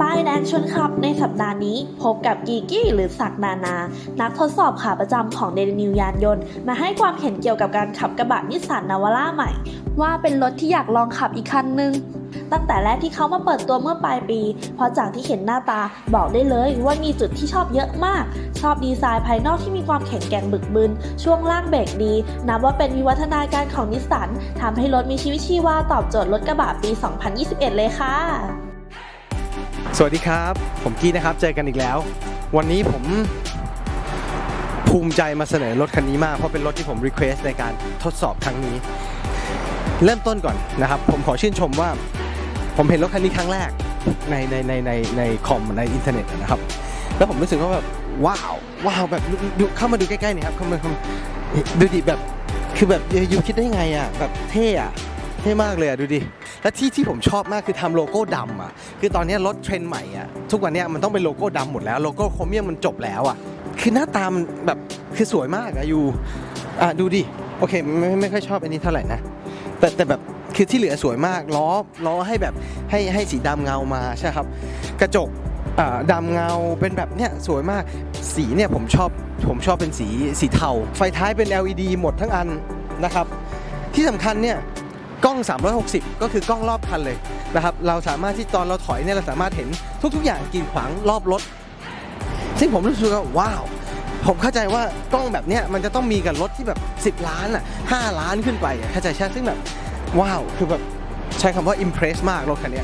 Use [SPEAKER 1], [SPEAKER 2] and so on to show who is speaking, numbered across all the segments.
[SPEAKER 1] ป้ายแดงชวนขับในสัปดาห์นี้ พบกับกีกี้หรือศักดานา นักทดสอบขาประจำของเดลินิวยานยนต์ มาให้ความเห็นเกี่ยวกับการขับกระบะนิสสันนาวาร่าใหม่ ว่าเป็นรถที่อยากลองขับอีกคันนึง ตั้งแต่แรกที่เขามาเปิดตัวเมื่อปลายปี เพราะจากที่เห็นหน้าตาบอกได้เลยว่ามีจุดที่ชอบเยอะมาก ชอบดีไซน์ภายนอกที่มีความแข็งแกร่งบึกบึน ช่วงล่างเบรกดี นับว่าเป็นวิวัฒนาการของนิสสันทำให้รถมีชีวิตชีวาตอบโจทย์รถกระบะปี 2021 เลยค่ะ
[SPEAKER 2] สวัสดีครับ ผมกี้นะครับ เจอกันอีกแล้ว วันนี้ผมภูมิใจมาเสนอรถคันนี้มาก เพราะเป็นรถที่ผมรีเควสในการทดสอบครั้งนี้ เริ่มต้นก่อนนะครับ ผมขอชื่นชมว่า ผมเห็นรถคันนี้ครั้งแรกในในในในในคอมในอินเทอร์เน็ตนะครับ แล้วผมรู้สึกว่าแบบว้าวว้าวแบบดูเข้ามาดูใกล้ๆหน่ยครับเข้ามาดูดิแบบคือแบบยูคิดได้ไงอะแบบเท่อะ เท่มากเลยอะดูดิ และที่ที่ผมชอบมากคือทำโลโก้ดำอะ คือตอนนี้รถเทรนด์ใหม่อะ ทุกวันนี้มันต้องเป็นโลโก้ดำหมดแล้ว โลโก้โครเมียมมันจบแล้วอะ คือหน้าตามันแบบคือสวยมากอะยูอะดูดิ โอเคไม่ไม่ค่อยชอบอันนี้เท่าไหร่นะ แต่แต่แบบคือที่เหลือสวยมาก ล้อล้อให้แบบให้ให้สีดำเงามาใช่ครับ กระจกอ่าดำเงาเป็นแบบเนี้ยสวยมากสีเนี่ยผมชอบผมชอบเป็นสีสีเทา ไฟท้ายเป็น LED หมดทั้งอันนะครับ ที่สำคัญเนี่ย กล้อง 360 ก็คือกล้องรอบคันเลยนะครับ เราสามารถที่ตอนเราถอยเนี่ยเราสามารถเห็นทุก ๆ อย่างกีดขวางรอบรถ ซึ่งผมรู้สึกว่าว้าว ผมเข้าใจว่ากล้องแบบเนี้ยมันจะต้องมีกับรถที่แบบ 10 ล้านอะ5ล้านขึ้นไปเข้าใจใช่ซึ่งแบบว้าวคือแบบใช้คำว่า impress มากรถคันนี้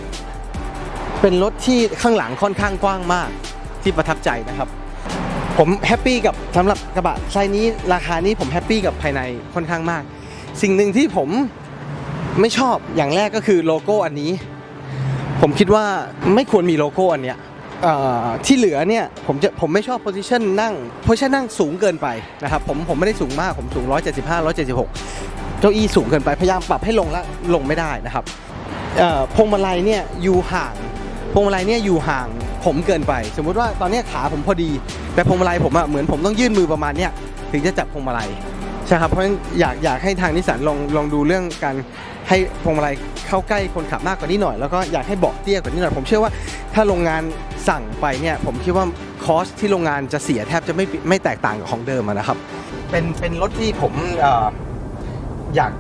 [SPEAKER 2] เป็นรถที่ข้างหลังค่อนข้างกว้างมากที่ประทับใจนะครับ ผมแฮปปี้กับสำหรับกระบะไซส์นี้ราคานี้ผมแฮปปี้กับภายในค่อนข้างมาก สิ่งหนึ่งที่ผม ไม่ชอบอย่างแรกก็คือโลโก้อันนี้ ผมคิดว่าไม่ควรมีโลโก้อันเนี้ยที่เหลือเนี่ยผมจะผมไม่ชอบโพ i ิชันนั่งโพ i ิชันนั่งสูงเกินไปนะครับผมผมไม่ได้สูงมากผมสูง 175 176 เก้าอี้สูงเกินไปพยายามปรับให้ลงแล้วลงไม่ได้นะครับพวงมาลัยเนี่ยอยู่ห่างพวงมาลัยเนี่ยอยู่ห่างผมเกินไป สมมุติว่าตอนนี้ขาผมพอดี แต่พวงมาลัยผมอะเหมือนผมต้องยื่นมือประมาณเนี้ยถึงจะจับพวงมาลัยใช่ครับเพราะฉะนั้นอยากอยากให้ทางนิสสันลองลองดูเรื่องการ ให้พวงมาลัยเข้าใกล้คนขับมากกว่านี้หน่อย แล้วก็อยากให้เบาะเตี้ยกว่านี้หน่อย ผมเชื่อว่าถ้าโรงงานสั่งไปเนี่ยผมคิดว่าคอสที่โรงงานจะเสียแทบจะไม่ไม่แตกต่างกับของเดิมนะครับ เป็นเป็นรถที่ผมออยาก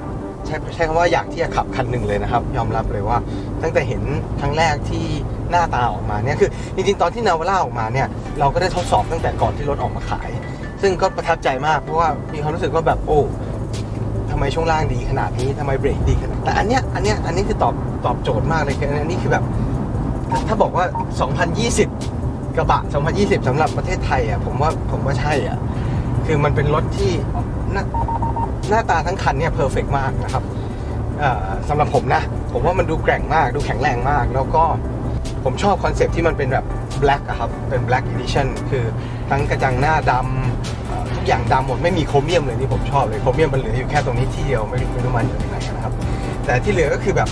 [SPEAKER 2] ใช้ใช้คำว่าอยากที่จะขับคันหนึ่งเลยนะครับ ยอมรับเลยว่า ตั้งแต่เห็นครั้งแรกที่หน้าตาออกมาเนี่ยคือจริงๆตอนที่นาวาร่าออกมาเนี่ยเราก็ได้ทดสอบตั้งแต่ก่อนที่รถออกมาขาย ซึ่งก็ประทับใจมากเพราะว่ามีความรู้สึกว่าแบบโอ้ำไมช่วงล่างดีขนาดนี้ทำไมเบรกดีขนาดแต่อันเนี้ยอันเนี้ยอันนี้คือตอบตอบโจทย์มากเลยคืออันนี้คือแบบ ถ้าบอกว่า 2020 กระบะ 2020สำหรับประเทศไทยอะผมว่าผมว่าใช่อะคือมันเป็นรถที่หน้าหน้าตาทั้งคันเนี่ยเพอร์เฟกมากนะครับสำหรับผมนะ ผมว่ามันดูแกร่งมากดูแข็งแรงมาก แล้วก็ผมชอบคอนเซ็ปต์ที่มันเป็นแบบ black อะครับ เป็น black edition คือทั้งกระจังหน้าดำ อย่างดำหมดไม่มีโครเมียมเลยนี่ผมชอบเลยโครเมียมมันเหลืออยู่แค่ตรงนี้ที่เดียวไม่รู้ไม่รู้มันอยู่ที่ไหนนะครับ แต่ที่เหลือก็คือแบบ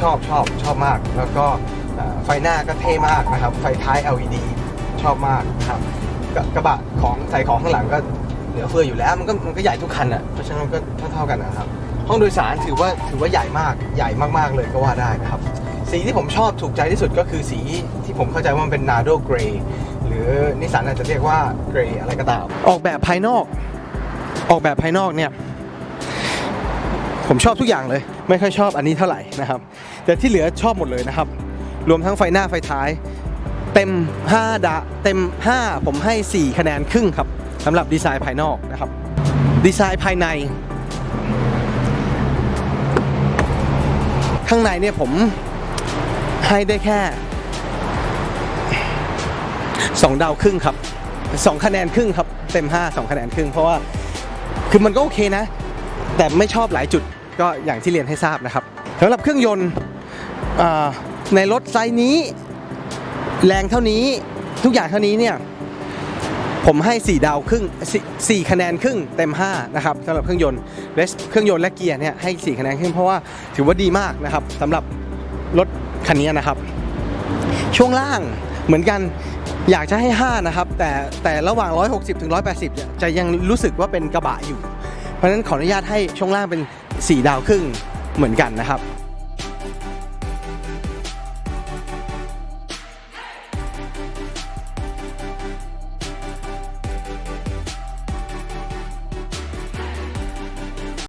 [SPEAKER 2] ชอบชอบชอบมาก แล้วก็ไฟหน้าก็เท่มากนะครับ ไฟท้าย LED ชอบมากนะครับกระกระบะของใส่ของข้างหลังก็เหลือเฟืออยู่แล้วมันก็มันก็ใหญ่ทุกคันอะเพราะฉะนั้นก็เท่าๆกันนะครับ ห้องโดยสารถือว่าถือว่าใหญ่มากใหญ่มากๆเลยก็ว่าได้นะครับ สีที่ผมชอบถูกใจที่สุดก็คือสีที่ผมเข้าใจว่ามันเป็น Nardo Gray หรือนิสสันอาจจะเรียกว่า Gray อะไรก็ตาม ออกแบบภายนอก ออกแบบภายนอกเนี่ย ผมชอบทุกอย่างเลย ไม่ค่อยชอบอันนี้เท่าไหร่นะครับ แต่ที่เหลือชอบหมดเลยนะครับ รวมทั้งไฟหน้าไฟท้าย เต็ม 5 ดะ เต็ม 5 ผมให้ 4 คะแนนครึ่งครับสำหรับดีไซน์ภายนอกนะครับ ดีไซน์ภายใน ข้างในเนี่ยผมให้ได้แค่ 2 ดาวครึ่งครับ 2 คะแนนครึ่งครับ เต็ม 5 2 คะแนนครึ่ง เพราะว่าคือมันก็โอเคนะ แต่ไม่ชอบหลายจุดก็อย่างที่เรียนให้ทราบนะครับสำหรับเครื่องยนต์ในรถไซส์นี้ แรงเท่านี้ทุกอย่างเท่านี้เนี่ยผมให้ 4 ดาวครึ่ง4 4คะแนนครึ่งเต็ม 5 นะครับสำหรับเครื่องยนต์และเครื่องยนต์และเกียร์เนี่ยให้ 4 คะแนนครึ่งเพราะว่าถือว่าดีมากนะครับสำหรับรถคันนี้นะครับ ช่วงล่างเหมือนกัน อยากจะให้ 5 นะครับ แต่แต่ระหว่าง 160 ถึง 180เนี่ยจะยังรู้สึกว่าเป็นกระบะอยู่ เพราะฉะนั้นขออนุญาตให้ช่วงล่างเป็น 4 ดาวครึ่งเหมือนกันนะครับ